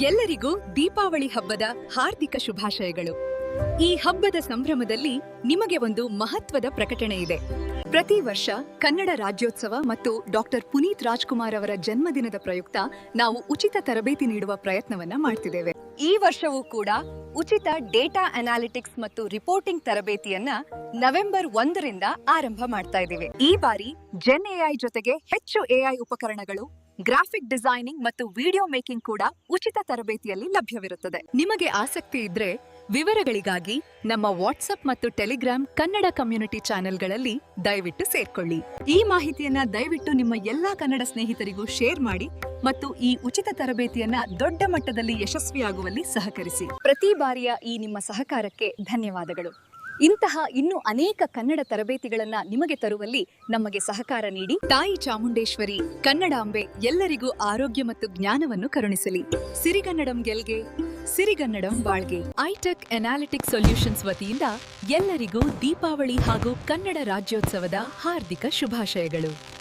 ಎಲ್ಲರಿಗೂ ದೀಪಾವಳಿ ಹಬ್ಬದ ಹಾರ್ದಿಕ ಶುಭಾಶಯಗಳು. ಈ ಹಬ್ಬದ ಸಂಭ್ರಮದಲ್ಲಿ ನಿಮಗೆ ಒಂದು ಮಹತ್ವದ ಪ್ರಕಟಣೆ ಇದೆ. ಪ್ರತಿ ವರ್ಷ ಕನ್ನಡ ರಾಜ್ಯೋತ್ಸವ ಮತ್ತು ಡಾಕ್ಟರ್ ಪುನೀತ್ ರಾಜ್ಕುಮಾರ್ ಅವರ ಜನ್ಮದಿನದ ಪ್ರಯುಕ್ತ ನಾವು ಉಚಿತ ತರಬೇತಿ ನೀಡುವ ಪ್ರಯತ್ನವನ್ನ ಮಾಡ್ತಿದ್ದೇವೆ. ಈ ವರ್ಷವೂ ಕೂಡ ಉಚಿತ ಡೇಟಾ ಅನಾಲಿಟಿಕ್ಸ್ ಮತ್ತು ರಿಪೋರ್ಟಿಂಗ್ ತರಬೇತಿಯನ್ನ ನವೆಂಬರ್ ಒಂದರಿಂದ ಆರಂಭ ಮಾಡ್ತಾ ಇದ್ದೀವಿ. ಈ ಬಾರಿ ಜೆನ್ ಎಐ ಜೊತೆಗೆ ಹೆಚ್ಚು ಎಐ ಉಪಕರಣಗಳು ಗ್ರಾಫಿಕ್ ಡಿಸೈನಿಂಗ್ ಮತ್ತು ವಿಡಿಯೋ ಮೇಕಿಂಗ್ ಕೂಡ ಉಚಿತ ತರಬೇತಿಯಲ್ಲಿ ಲಭ್ಯವಿರುತ್ತದೆ. ನಿಮಗೆ ಆಸಕ್ತಿ ಇದ್ರೆ ವಿವರಗಳಿಗಾಗಿ ನಮ್ಮ ವಾಟ್ಸ್ಆಪ್ ಮತ್ತು ಟೆಲಿಗ್ರಾಮ್ ಕನ್ನಡ ಕಮ್ಯುನಿಟಿ ಚಾನೆಲ್ಗಳಲ್ಲಿ ದಯವಿಟ್ಟು ಸೇರ್ಕೊಳ್ಳಿ. ಈ ಮಾಹಿತಿಯನ್ನ ದಯವಿಟ್ಟು ನಿಮ್ಮ ಎಲ್ಲಾ ಕನ್ನಡ ಸ್ನೇಹಿತರಿಗೂ ಶೇರ್ ಮಾಡಿ ಮತ್ತು ಈ ಉಚಿತ ತರಬೇತಿಯನ್ನ ದೊಡ್ಡ ಮಟ್ಟದಲ್ಲಿ ಯಶಸ್ವಿಯಾಗುವಲ್ಲಿ ಸಹಕರಿಸಿ. ಪ್ರತಿ ಬಾರಿಯ ಈ ನಿಮ್ಮ ಸಹಕಾರಕ್ಕೆ ಧನ್ಯವಾದಗಳು. ಇಂತಹ ಇನ್ನು ಅನೇಕ ಕನ್ನಡ ತರಬೇತಿಗಳನ್ನು ನಿಮಗೆ ತರುವಲ್ಲಿ ನಮಗೆ ಸಹಕಾರ ನೀಡಿ. ತಾಯಿ ಚಾಮುಂಡೇಶ್ವರಿ, ಕನ್ನಡಾಂಬೆ ಎಲ್ಲರಿಗೂ ಆರೋಗ್ಯ ಮತ್ತು ಜ್ಞಾನವನ್ನು ಕರುಣಿಸಲಿ. ಸಿರಿಗನ್ನಡಂ ಗೆಲ್ಗೆ, ಸಿರಿಗನ್ನಡಂ ಬಾಳ್ಗೆ. ಐಟೆಕ್ ಅನಾಲಿಟಿಕ್ ಸೊಲ್ಯೂಷನ್ಸ್ ವತಿಯಿಂದ ಎಲ್ಲರಿಗೂ ದೀಪಾವಳಿ ಹಾಗೂ ಕನ್ನಡ ರಾಜ್ಯೋತ್ಸವದ ಹಾರ್ದಿಕ ಶುಭಾಶಯಗಳು.